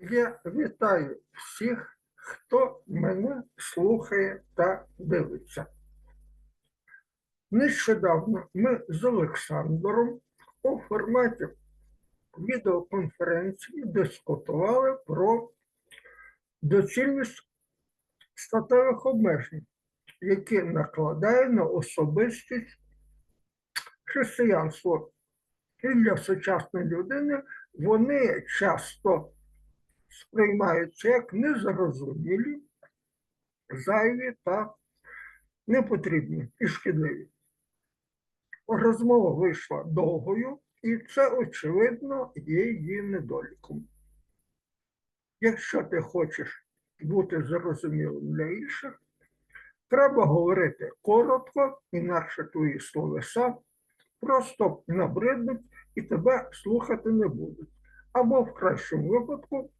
Я вітаю всіх, хто мене слухає та дивиться. Нещодавно ми з Олександром у форматі відеоконференції дискутували про доцільність статевих обмежень, які накладає на особистість християнство. І для сучасної людини вони часто сприймаються як незрозумілі, зайві та непотрібні і шкідливі. Розмова вийшла довгою, і це, очевидно, є її недоліком. Якщо ти хочеш бути зрозумілим для інших, треба говорити коротко, інакше твої словеса просто набриднуть і тебе слухати не будуть. Або в кращому випадку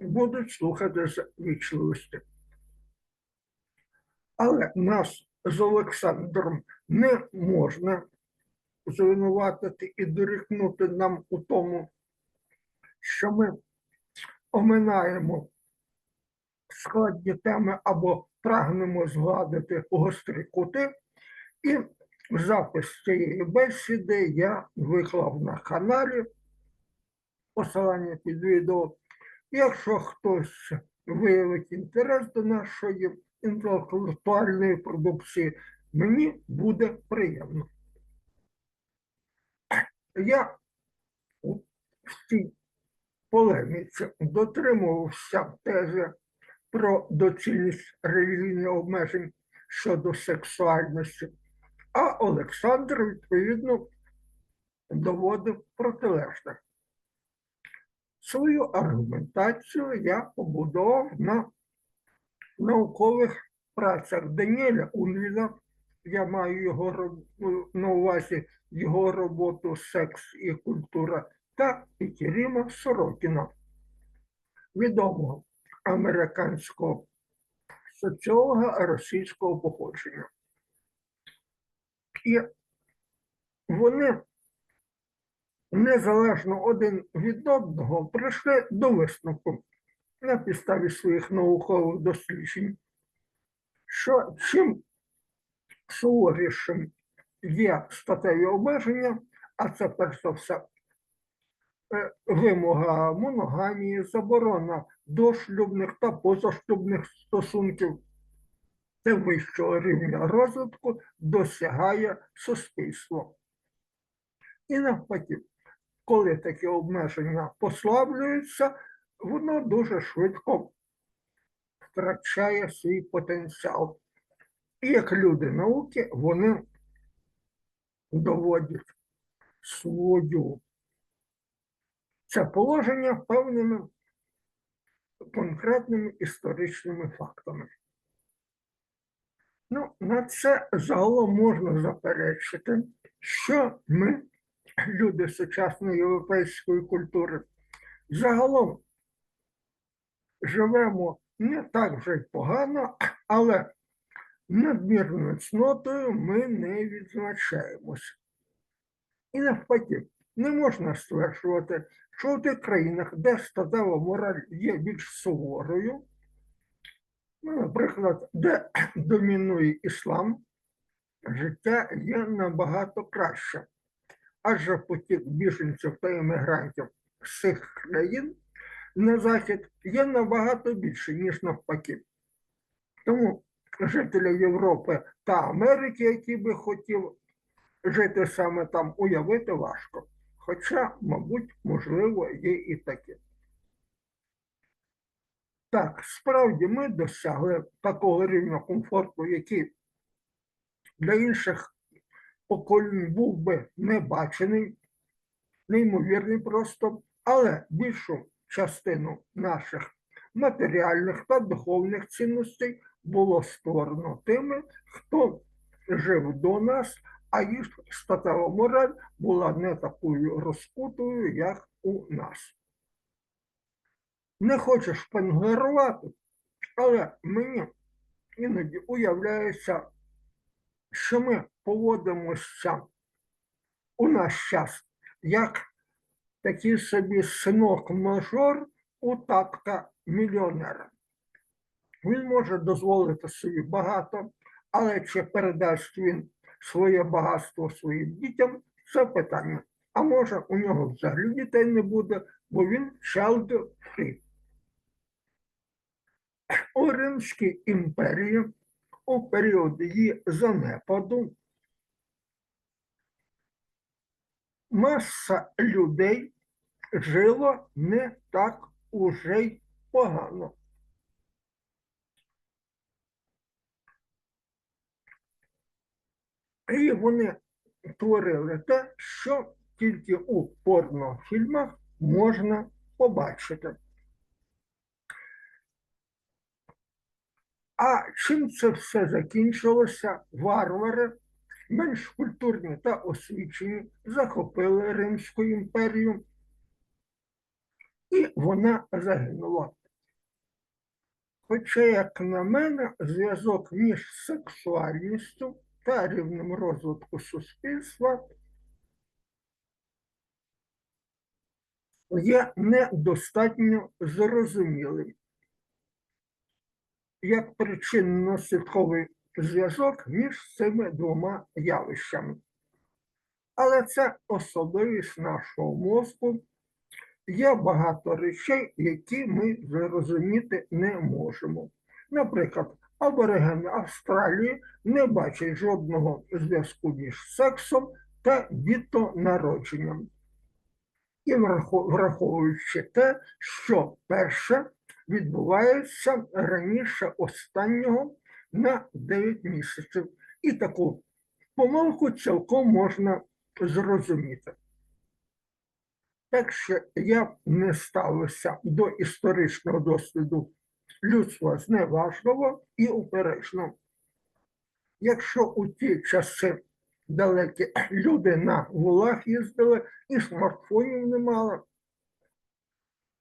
будуть слухати з вічливості. Але нас з Олександром не можна звинуватити і дорікнути нам у тому, що ми оминаємо складні теми або прагнемо згладити гострі кути. І запис цієї бесіди я виклав на каналі. Посилання під відео. Якщо хтось виявить інтерес до нашої інтелектуальної продукції, мені буде приємно. Я у цій полеміці дотримувався тези про доцільність релігійних обмежень щодо сексуальності, а Олександр, відповідно, доводив протилежне. Свою аргументацію я побудував на наукових працях Даніеля Унвіда. Я маю його на увазі його роботу Секс і культура та Екеріма Сорокіна, відомого американського соціолога російського походження. І вони незалежно один від одного прийшли до висновку на підставі своїх наукових досліджень, що чим суворішим є статеві обмеження, а це перш за все е, вимога моногамії, заборона дошлюбних та позашлюбних стосунків, це вищого рівня розвитку досягає суспільство. І навпаки, коли такі обмеження послаблюються, воно дуже швидко втрачає свій потенціал. І як люди науки, вони доводять свою це положення певними конкретними історичними фактами. Ну, на це загалом можна заперечити, що ми, люди сучасної європейської культури, загалом живемо не так вже й погано, але надмірною цнотою ми не відзначаємося. І навпаки, не можна стверджувати, що в тих країнах, де статева мораль є більш суворою, ну, наприклад, де домінує іслам, життя є набагато краще. Адже потік біженців та іммігрантів з цих країн на захід є набагато більше, ніж навпаки. Тому жителів Європи та Америки, які би хотів жити саме там, уявити важко. Хоча, мабуть, можливо, є і таке. Так, справді ми досягли такого рівня комфорту, який для інших поколінь був би небачений, неймовірний просто, але більшу частину наших матеріальних та духовних цінностей було створено тими, хто жив до нас, а їх статева мораль була не такою розкутою, як у нас. Не хочу шпангерувати, але мені іноді уявляється, що ми поводимося у наш час як такий собі синок мажор у татка мільйонера. Він може дозволити собі багато, але чи передасть він своє багатство своїм дітям, це питання. А може, у нього взагалі дітей не буде, бо він child free. У Римській імперії у період її занепаду маса людей жило не так уже й погано. І вони творили те, що тільки у порнофільмах можна побачити. А чим це все закінчилося? Варвари, менш культурні та освічені, захопили Римську імперію, і вона загинула. Хоча, як на мене, зв'язок між сексуальністю та рівнем розвитку суспільства є недостатньо зрозумілим. Як причинно-наслідковий зв'язок між цими двома явищами. Але це особливість нашого мозку. Є багато речей, які ми зрозуміти не можемо. Наприклад, аборигени Австралії не бачать жодного зв'язку між сексом та дітонародженням. І враховуючи те, що перше відбувається раніше останнього на 9 місяців. І таку помилку цілком можна зрозуміти. Так що я не ставився до історичного досвіду людства зневажливо і уперечно. Якщо у ті часи далекі люди на волах їздили і смартфонів не мали,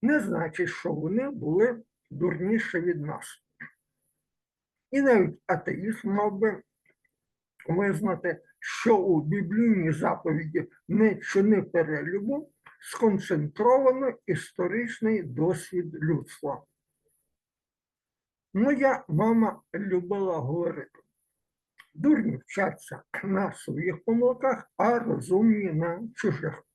не значить, що вони були дурніші від нас. І навіть атеїст мав би визнати, що у біблійній заповіді не чини перелюбу сконцентровано історичний досвід людства. Моя мама любила говорити. Дурні вчаться на своїх помилках, а розумні на чужих.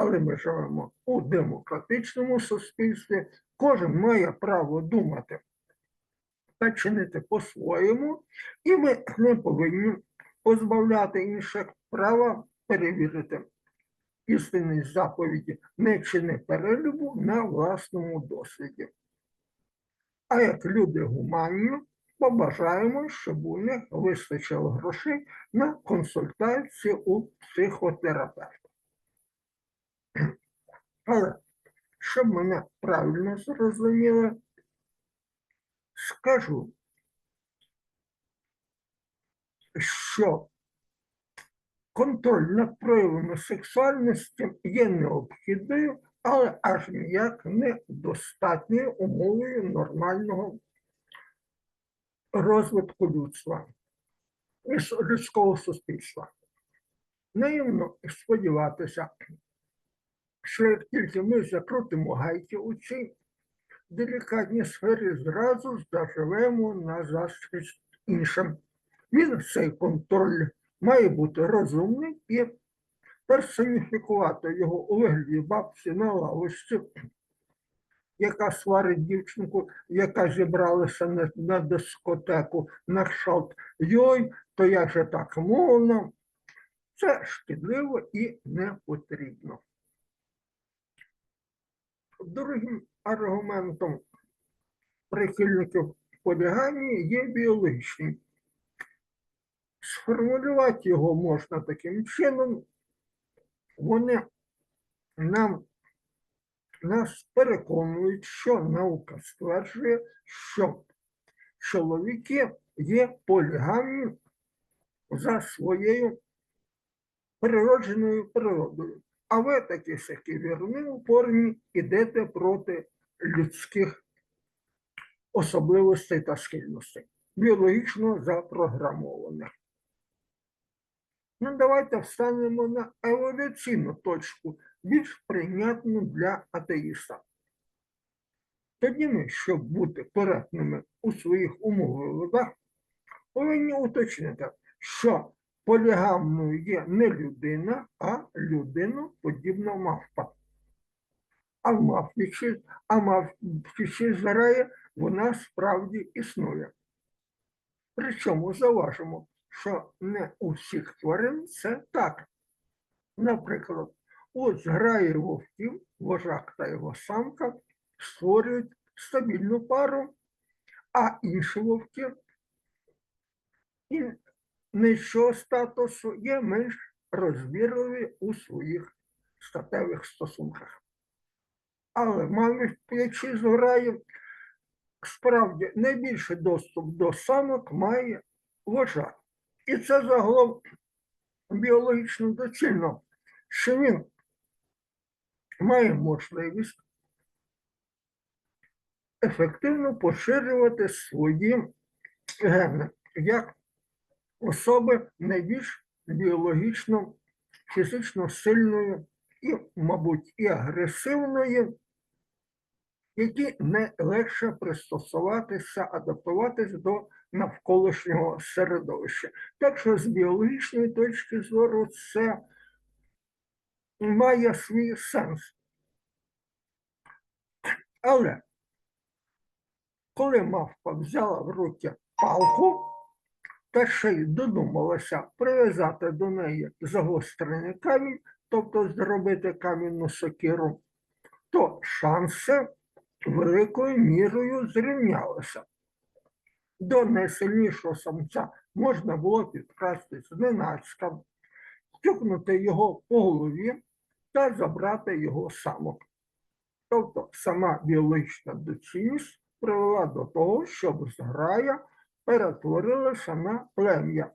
Але ми живемо у демократичному суспільстві, кожен має право думати та чинити по-своєму, і ми не повинні позбавляти інших права перевірити істинність заповіді не чини перелюбу на власному досвіді. А як люди гуманні, побажаємо, щоб у них вистачило грошей на консультацію у психотерапевта. Але щоб мене правильно зрозуміли, скажу, що контроль над проявами сексуальності є необхідною, але аж ніяк не достатньою умовою нормального розвитку людства і людського суспільства. Наївно сподіватися, що як тільки ми закрутимо гайки у цій делікатній сфері, зразу заживемо на зустріч іншим. Він цей контроль має бути розумний і персоніфікувати його у вигляді бабці на лавочці, яка сварить дівчинку, яка зібралася на, на дискотеку на кшалт. Йой, то я же так мовно. Це шкідливо і не потрібно. Другим аргументом прихильників полігамії є біологічний. Сформулювати його можна таким чином, вони нам нас переконують, що наука стверджує, що чоловіки є полігамні за своєю природженою природою. А ви такі всякі вірні упорні ідете проти людських особливостей та схильностей, біологічно запрограмованих. Ну, давайте встанемо на еволюційну точку, більш прийнятну для атеїста. Тоді ми, щоб бути коректними у своїх умовах, повинні уточнити, що полігамною є не людина, а людиноподібна мавпа. А мавпічі, а мавпічі зграї вона справді існує. Причому заважимо, що не у всіх тварин це так. Наприклад, у зграї вовків вожак та його самка створюють стабільну пару, а інші вовки і нижчого статусу є менш розбірливі у своїх статевих стосунках. Але мамі п'ячі зграї справді найбільший доступ до самок має вожак. І це загалом біологічно доцільно, що він має можливість ефективно поширювати свої гени як особи найбільш біологічно, фізично сильної і, мабуть, і агресивної, які найлегше пристосуватися, адаптуватись до навколишнього середовища. Так що з біологічної точки зору це має свій сенс. Але коли мавпа взяла в руки палку та ще й додумалася прив'язати до неї загострений камінь, тобто зробити камінну сокиру, то шанси великою мірою зрівнялися. До найсильнішого самця можна було підкрасти зненацька, стюкнути його по голові та забрати його самок. Тобто сама біологічна доцільність привела до того, щоб зграя перетворилася на плем'я.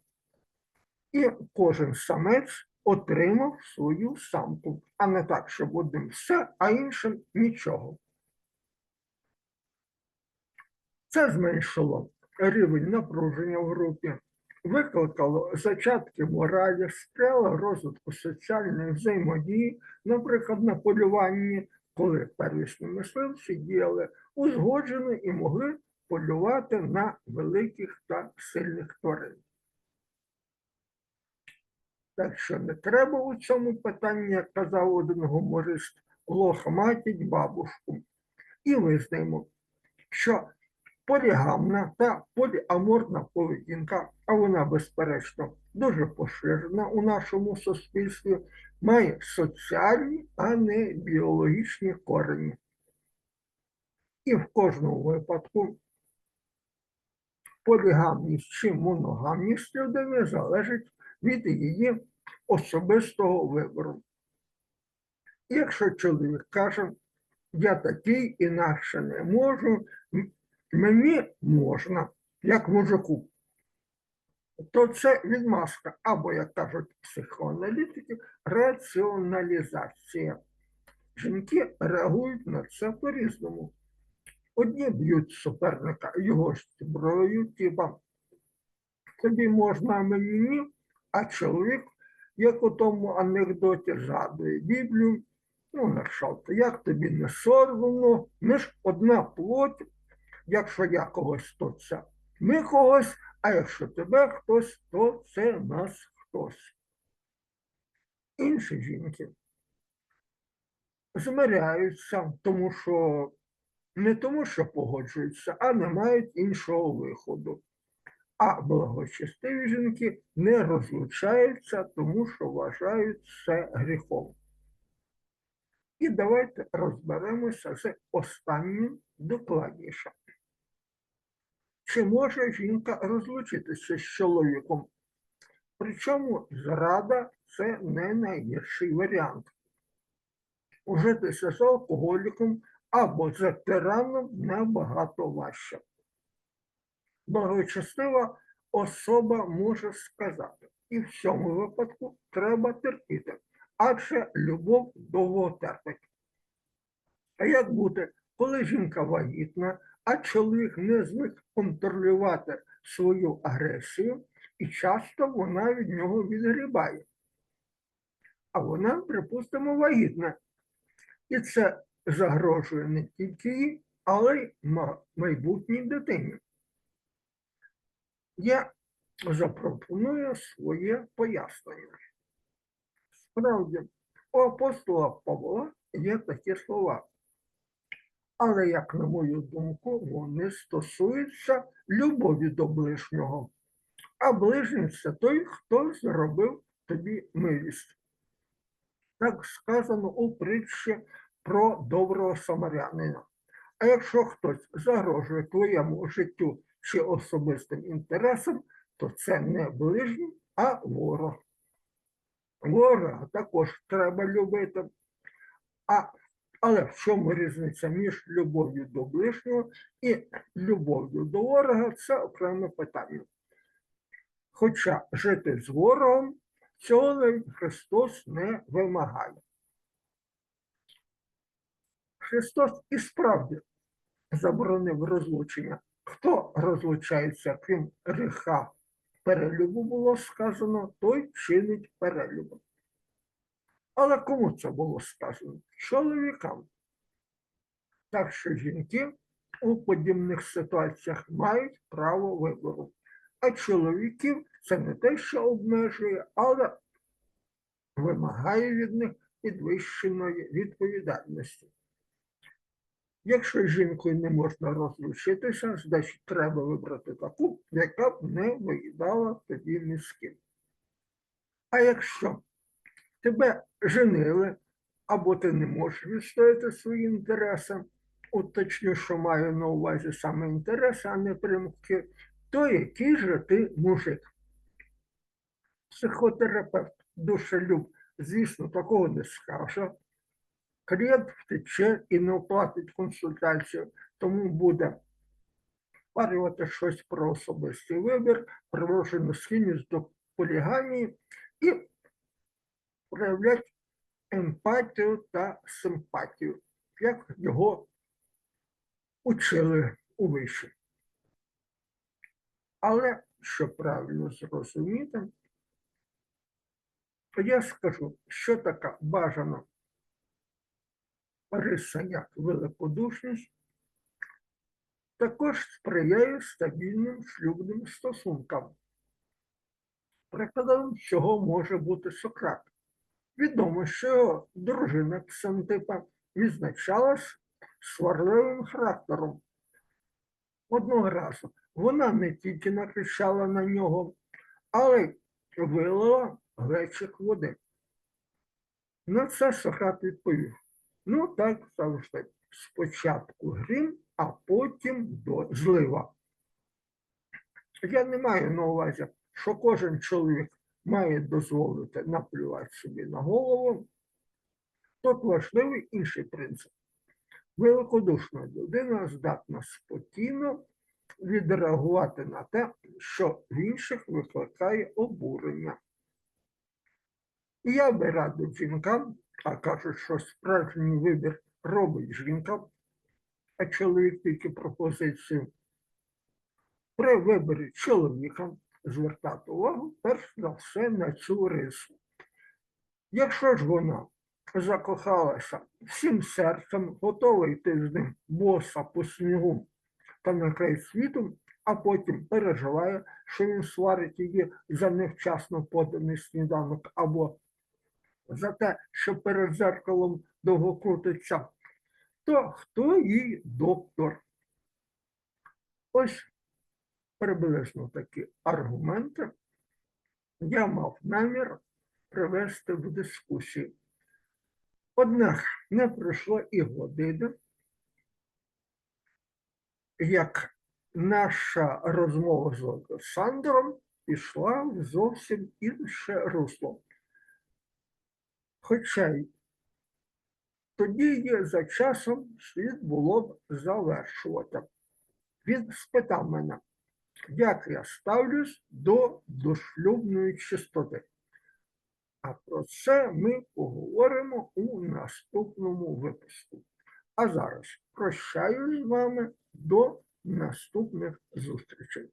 І кожен самець отримав свою самку, а не так, щоб одним все, а іншим нічого. Це зменшило рівень напруження в групі, викликало зачатки моралі, сприяло розвитку соціальної взаємодії, наприклад, на полюванні, коли первісні мисливці діяли узгоджено і могли полювати на великих та сильних тварин. Так що не треба у цьому питанні, як казав один гуморист, лохматіть бабушку. І визнаємо, що полігамна та поліаморна поведінка, а вона, безперечно, дуже поширена у нашому суспільстві, має соціальні, а не біологічні корені. І в кожному випадку полігамність чи моногамність людини залежить від її особистого вибору. Якщо чоловік каже, я такий інакше не можу, мені можна, як мужику, то це відмазка, або, як кажуть психоаналітики, раціоналізація. Жінки реагують на це по-різному. Одні б'ють суперника його ж зброєю, типа тобі можна, а мені ні, а чоловік, як у тому анекдоті, згадує Біблію, ну, на кшталт, як тобі не соромно, ми ж одна плоть, якщо я когось, то це ми когось, а якщо тебе хтось, то це нас хтось. Інші жінки змиряються, тому що не тому, що погоджуються, а не мають іншого виходу. А благочестиві жінки не розлучаються, тому що вважають це гріхом. І давайте розберемося з останнім докладніше. Чи може жінка розлучитися з чоловіком? Причому зрада це не найгірший варіант. Ужитися з алкоголіком або з тираном набагато важче. Благочестива особа може сказати, і в цьому випадку треба терпіти, адже любов довго терпить. А як бути, коли жінка вагітна, а чоловік не звик контролювати свою агресію, і часто вона від нього відгрібає. А вона, припустимо, вагітна. І це загрожує не тільки їй, але й майбутній дитині. Я запропоную своє пояснення. Справді, у апостола Павла є такі слова. Але, як на мою думку, вони стосуються любові до ближнього. А ближній це той, хто зробив тобі милість. Так сказано у притчі про доброго самарянина. А якщо хтось загрожує твоєму життю чи особистим інтересам, то це не ближній, а ворог. Ворога також треба любити. А, але в чому різниця між любов'ю до ближнього і любов'ю до ворога це окреме питання. Хоча жити з ворогом цього Христос не вимагає. Христос і справді заборонив розлучення. Хто розлучається, крім гріха перелюбу було сказано, той чинить перелюб. Але кому це було сказано? Чоловікам. Так що жінки у подібних ситуаціях мають право вибору. А чоловіків це не те, що обмежує, але вимагає від них підвищеної відповідальності. Якщо з жінкою не можна розлучитися, значить треба вибрати таку, яка б не виїдала тобі мізки. А якщо тебе женили, або ти не можеш відстояти свої інтереси, уточню, що маю на увазі саме інтереси, а не примки, то який же ти мужик? Психотерапевт, душелюб, звісно, такого не скаже. Клієнт втече і не оплатить консультацію, тому буде парювати щось про особистий вибір, привержену схильність до полігамії і проявляти емпатію та симпатію, як його учили у виші. Але, щоб правильно зрозуміти, я скажу, що така бажана риса як великодушність, також сприяє стабільним шлюбним стосункам. Прикладом цього може бути Сократ. Відомо, що дружина Ксантипа відзначалась сварливим характером. Одного разу вона не тільки накричала на нього, але й вилила глечик води. На це Сократ відповів: ну так завжди. Спочатку грім, а потім до злива. Я не маю на увазі, що кожен чоловік має дозволити наплювати собі на голову. Тут важливий інший принцип. Великодушна людина здатна спокійно відреагувати на те, що в інших викликає обурення. І я би радив жінкам, а кажуть, що справжній вибір робить жінка, а чоловік тільки пропозицію. При виборі чоловіка звертати увагу перш за все на цю рису. Якщо ж вона закохалася всім серцем, готова йти з ним боса по снігу та на край світу, а потім переживає, що він сварить її за невчасно поданий сніданок або за те, що перед зеркалом довго крутиться, то хто їй доктор? Ось приблизно такі аргументи я мав намір привести в дискусію. Однак не пройшло і години, як наша розмова з Олександром пішла в зовсім інше русло. Хоча тоді є за часом слід було б завершувати. Він спитав мене, як я ставлюсь до дошлюбної чистоти. А про це ми поговоримо у наступному випуску. А зараз прощаюсь з вами до наступних зустрічей.